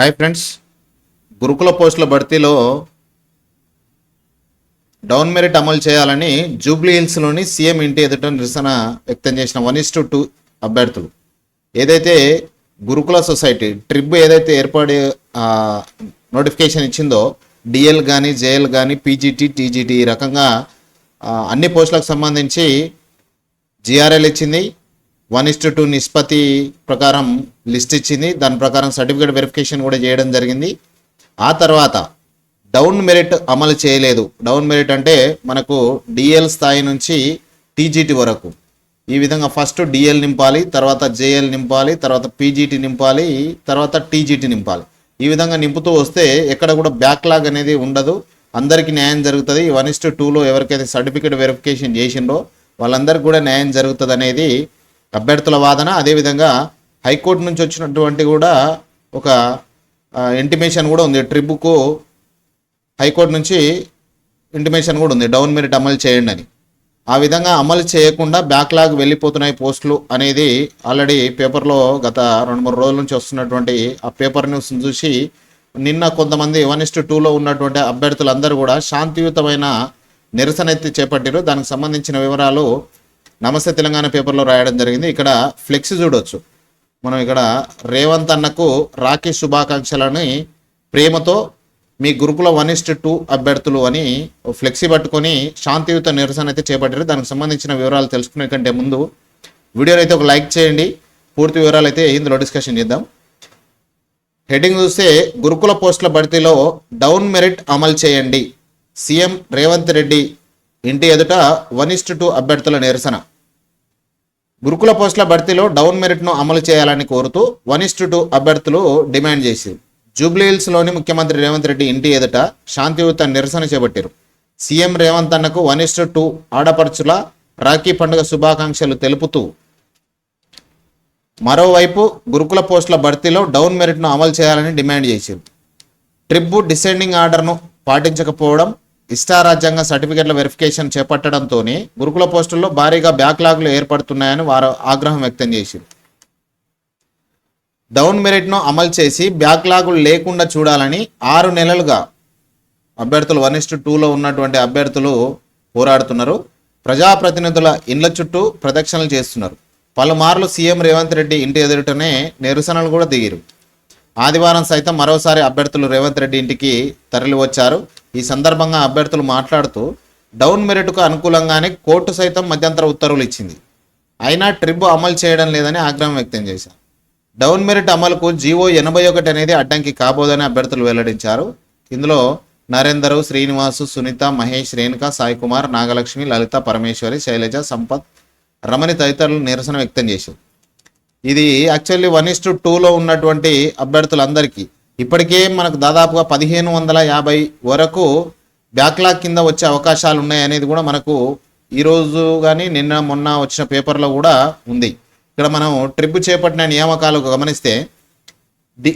Hi friends. గురుకుల పోస్టుల భర్తీలో down merit అమలు చేయాలని జూబ్లీ హిల్స్లోని సీఎం ఇంటి ఎదుట నిరసన వ్యక్తం చేసిన వన్ ఇస్ టు టూ అభ్యర్థులు. ఏదైతే గురుకుల సొసైటీ ట్రిప్ ఏదైతే ఏర్పడి నోటిఫికేషన్ ఇచ్చిందో డిఎల్ కానీ జేఎల్ కానీ పీజీటీ టీజీటీ ఈ రకంగా అన్ని పోస్టులకు సంబంధించి జిఆర్ఎల్ ఇచ్చింది. వన్ ఇస్ టూ నిష్పత్తి ప్రకారం లిస్ట్ ఇచ్చింది. దాని ప్రకారం సర్టిఫికేట్ వెరిఫికేషన్ కూడా చేయడం జరిగింది. ఆ తర్వాత డౌన్ మెరిట్ అమలు చేయలేదు. డౌన్ మెరిట్ అంటే మనకు డిఎల్ స్థాయి నుంచి టీజీటీ వరకు. ఈ విధంగా ఫస్ట్ డిఎల్ నింపాలి తర్వాత జేఎల్ నింపాలి తర్వాత పీజీటీ నింపాలి తర్వాత టీజీటీ నింపాలి. ఈ విధంగా నింపుతూ వస్తే ఎక్కడ కూడా బ్యాక్లాగ్ అనేది ఉండదు. అందరికీ న్యాయం జరుగుతుంది. వన్ ఇస్ టూలో ఎవరికైతే సర్టిఫికేట్ వెరిఫికేషన్ చేసిండో వాళ్ళందరికీ కూడా న్యాయం జరుగుతుంది అనేది అభ్యర్థుల వాదన అదేవిధంగా హైకోర్టు నుంచి వచ్చినటువంటి కూడా ఒక ఇంటిమేషన్ కూడా ఉంది. ట్రిప్కు హైకోర్టు నుంచి ఇంటిమేషన్ కూడా ఉంది. డౌన్ మెరిట్ అమలు చేయండి అని. ఆ విధంగా అమలు చేయకుండా బ్యాక్లాగ్ వెళ్ళిపోతున్నాయి పోస్టులు అనేది ఆల్రెడీ పేపర్లో గత రెండు మూడు రోజుల నుంచి వస్తున్నటువంటి ఆ పేపర్ న్యూస్ చూసి నిన్న కొంతమంది వన్ ఇస్ట్ టూలో ఉన్నటువంటి అభ్యర్థులందరూ కూడా శాంతియుతమైన నిరసన ఎత్తి చేపట్టారు దానికి సంబంధించిన వివరాలు నమస్తే తెలంగాణ పేపర్లో రాయడం జరిగింది. ఇక్కడ ఫ్లెక్స్ చూడొచ్చు. మనం ఇక్కడ రేవంత్ అన్నకు రాఖీ శుభాకాంక్షలని ప్రేమతో మీ గురుకుల వన్ ఇస్ట్ టూ అభ్యర్థులు అని ఫ్లెక్సీ పట్టుకొని శాంతియుత నిరసన అయితే చేపట్టారు. దానికి సంబంధించిన వివరాలు తెలుసుకునే కంటే ముందు వీడియోని అయితే ఒక లైక్ చేయండి. పూర్తి వివరాలు అయితే ఇందులో డిస్కషన్ చేద్దాం. హెడ్డింగ్ చూస్తే గురుకుల పోస్టుల భర్తీలో డౌన్ మెరిట్ అమలు చేయండి. సీఎం రేవంత్ రెడ్డి ఇంటి ఎదుట వన్ ఇస్ట్ టూ అభ్యర్థుల నిరసన. గురుకుల పోస్టుల భర్తీలో డౌన్ మెరిట్ను అమలు చేయాలని కోరుతూ వన్ ఇస్టు టూ అభ్యర్థులు డిమాండ్ చేసి జూబ్లీహిల్స్లోని ముఖ్యమంత్రి రేవంత్ రెడ్డి ఇంటి ఎదుట శాంతియుత నిరసన చేపట్టారు. సీఎం రేవంత్ అన్నకు వన్ ఇస్టు టూ ఆడపడుచుల రాఖీ పండుగ శుభాకాంక్షలు తెలుపుతూ మరోవైపు గురుకుల పోస్టుల భర్తీలో డౌన్ మెరిట్ను అమలు చేయాలని డిమాండ్ చేశారు. ట్రిప్ డిసెండింగ్ ఆర్డర్ను పాటించకపోవడం ఇష్టారాజ్యాంగ సర్టిఫికెట్ల వెరిఫికేషన్ చేపట్టడంతో గురుకుల పోస్టుల్లో భారీగా బ్యాక్లాగులు ఏర్పడుతున్నాయని వారు ఆగ్రహం వ్యక్తం చేశారు. డౌన్ మెరిట్ను అమలు చేసి బ్యాక్లాగులు లేకుండా చూడాలని ఆరు నెలలుగా అభ్యర్థులు వన్ ఇస్టు టూలో ఉన్నటువంటి అభ్యర్థులు పోరాడుతున్నారు. ప్రజాప్రతినిధుల ఇండ్ల చుట్టూ ప్రదక్షిణలు చేస్తున్నారు. పలుమార్లు సీఎం రేవంత్ రెడ్డి ఇంటి ఎదుటనే నిరసనలు కూడా దిగిరు. ఆదివారం సైతం మరోసారి అభ్యర్థులు రేవంత్ రెడ్డి ఇంటికి తరలివచ్చారు ఈ సందర్భంగా అభ్యర్థులు మాట్లాడుతూ డౌన్ మెరిట్కు అనుకూలంగానే కోర్టు సైతం మధ్యంతర ఉత్తర్వులు ఇచ్చింది. అయినా ట్రిబ్ అమలు చేయడం లేదని ఆగ్రహం వ్యక్తం చేశారు. డౌన్ మెరిట్ అమలుకు జీవో ఎనభై ఒకటి అనేది అడ్డంకి కాబోదని అభ్యర్థులు వెల్లడించారు. ఇందులో నరేందరు శ్రీనివాసు సునీత మహేష్ రేణుక సాయికుమార్ నాగలక్ష్మి లలిత పరమేశ్వరి శైలజ సంపత్ రమణి తదితరులు నిరసన వ్యక్తం చేశారు. ఇది యాక్చువల్లీ వన్ ఇస్ టు టూలో ఉన్నటువంటి అభ్యర్థులందరికీ. ఇప్పటికే మనకు దాదాపుగా పదిహేను వందల యాభై వరకు బ్యాక్లాగ్ కింద వచ్చే అవకాశాలు ఉన్నాయి అనేది కూడా మనకు ఈరోజు కానీ నిన్న మొన్న వచ్చిన పేపర్లో కూడా ఉంది. ఇక్కడ మనం ట్రిప్ చేపట్టిన నియామకాలు గమనిస్తే డి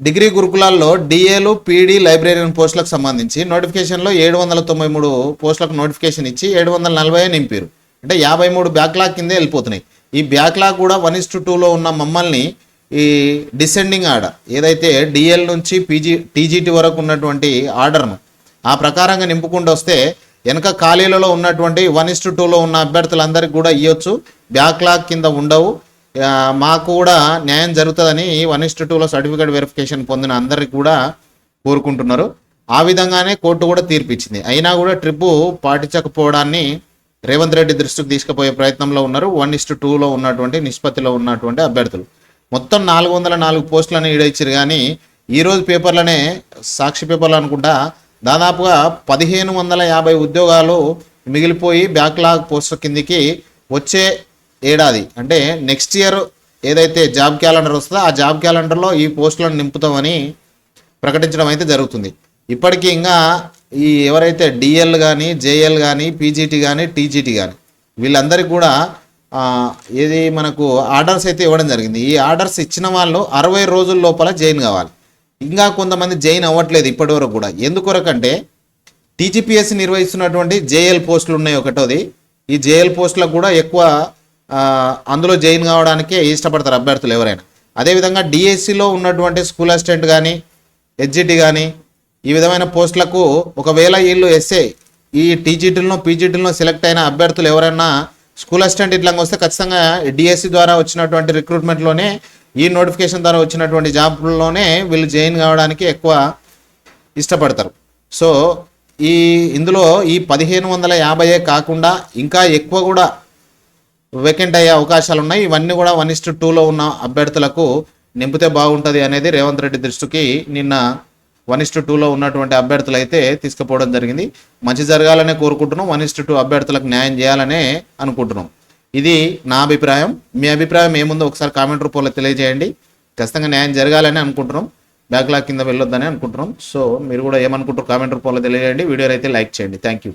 డిగ్రీ గురుకులాల్లో డిఏలు పీడీ లైబ్రేరియన్ పోస్టులకు సంబంధించి నోటిఫికేషన్లో ఏడు వందల తొంభై మూడు పోస్టులకు నోటిఫికేషన్ ఇచ్చి ఏడు వందల నలభై నింపారు. అంటే యాభై మూడు బ్యాక్లాగ్ కిందే వెళ్ళిపోతున్నాయి. ఈ బ్యాక్లాగ్ కూడా వన్ ఇస్ టు టూలో ఉన్న మమ్మల్ని ఈ డిసెండింగ్ ఆర్డర్ ఏదైతే డిఎల్ నుంచి పీజీ టీజీటీ వరకు ఉన్నటువంటి ఆర్డర్ను ఆ ప్రకారంగా నింపుకుంటూ వస్తే వెనక ఖాళీలలో ఉన్నటువంటి వన్ ఇస్ టు టూలో ఉన్న అభ్యర్థులందరికీ కూడా ఇవ్వచ్చు బ్యాక్లాగ్ కింద ఉండవు. మాకు కూడా న్యాయం జరుగుతుందని వన్ ఇస్ టూలో సర్టిఫికేట్ వెరిఫికేషన్ పొందిన అందరికి కూడా కోరుకుంటున్నారు. ఆ విధంగానే కోర్టు కూడా తీర్పిచ్చింది. అయినా కూడా ట్రిప్పు పాటించకపోవడాన్ని రేవంత్ రెడ్డి దృష్టికి తీసుకుపోయే ప్రయత్నంలో ఉన్నారు. వన్ ఇస్టు టూలో ఉన్నటువంటి నిష్పత్తిలో ఉన్నటువంటి అభ్యర్థులు. మొత్తం నాలుగు వందల నాలుగు పోస్టులను ఈడైచ్చారు కానీ ఈరోజు పేపర్లనే సాక్షి పేపర్లు అనుకుంటా దాదాపుగా పదిహేను వందల యాభై ఉద్యోగాలు మిగిలిపోయి బ్యాక్లాగ్ పోస్టుల కిందికి వచ్చే ఏడాది. అంటే నెక్స్ట్ ఇయర్ ఏదైతే జాబ్ క్యాలెండర్ వస్తుందో ఆ జాబ్ క్యాలెండర్లో ఈ పోస్టులను నింపుతామని ప్రకటించడం అయితే జరుగుతుంది. ఇప్పటికీ ఇంకా ఈ ఎవరైతే డిఎల్ కానీ జేఎల్ కానీ పీజీటీ కానీ టీజీటీ కానీ వీళ్ళందరికీ కూడా ఏది మనకు ఆర్డర్స్ అయితే ఇవ్వడం జరిగింది. ఈ ఆర్డర్స్ ఇచ్చిన వాళ్ళు అరవై రోజుల లోపల జైన్ కావాలి. ఇంకా కొంతమంది జైన్ అవ్వట్లేదు ఇప్పటివరకు కూడా. ఎందుకొరకంటే టీజీపీఎస్సి నిర్వహిస్తున్నటువంటి జేఎల్ పోస్టులు ఉన్నాయి ఒకటోది. ఈ జేఎల్ పోస్టులకు కూడా ఎక్కువ అందులో జైన్ కావడానికే ఇష్టపడతారు అభ్యర్థులు ఎవరైనా. అదేవిధంగా డిఎస్సిలో ఉన్నటువంటి స్కూల్ అసిస్టెంట్ కానీ హెచ్జిటి కానీ ఈ విధమైన పోస్టులకు ఒకవేళ వీళ్ళు ఎస్ఏ ఈ టీజీటీలను పీజీటీలను సెలెక్ట్ అయిన అభ్యర్థులు ఎవరైనా స్కూల్ అసిస్టెంట్ ఇట్లా వస్తే ఖచ్చితంగా డిఎస్సి ద్వారా వచ్చినటువంటి రిక్రూట్మెంట్లోనే ఈ నోటిఫికేషన్ ద్వారా వచ్చినటువంటి జాబ్లోనే వీళ్ళు జాయిన్ కావడానికి ఎక్కువ ఇష్టపడతారు. సో ఈ ఇందులో ఈ పదిహేను వందల యాభై కాకుండా ఇంకా ఎక్కువ కూడా వేకెంట్ అయ్యే అవకాశాలు ఉన్నాయి. ఇవన్నీ కూడా వన్ ఇస్టు టూలో ఉన్న అభ్యర్థులకు నింపితే బాగుంటుంది అనేది రేవంత్ రెడ్డి దృష్టికి నిన్న వన్ ఇస్టు టూలో ఉన్నటువంటి అభ్యర్థులు అయితే తీసుకుపోవడం జరిగింది. మంచి జరగాలనే కోరుకుంటున్నాం వన్ ఇస్టు టూ అభ్యర్థులకు న్యాయం చేయాలనే అనుకుంటున్నాం. ఇది నా అభిప్రాయం. మీ అభిప్రాయం ఏముందో ఒకసారి కామెంట్ రూపంలో తెలియజేయండి. ఖచ్చితంగా న్యాయం జరగాలని అనుకుంటున్నాం. బ్యాక్లాగ్ కింద వెళ్ళొద్దని అనుకుంటున్నాం. సో మీరు కూడా ఏమనుకుంటారు కామెంట్ రూపంలో తెలియజేయండి. వీడియో అయితే లైక్ చేయండి. Thank you.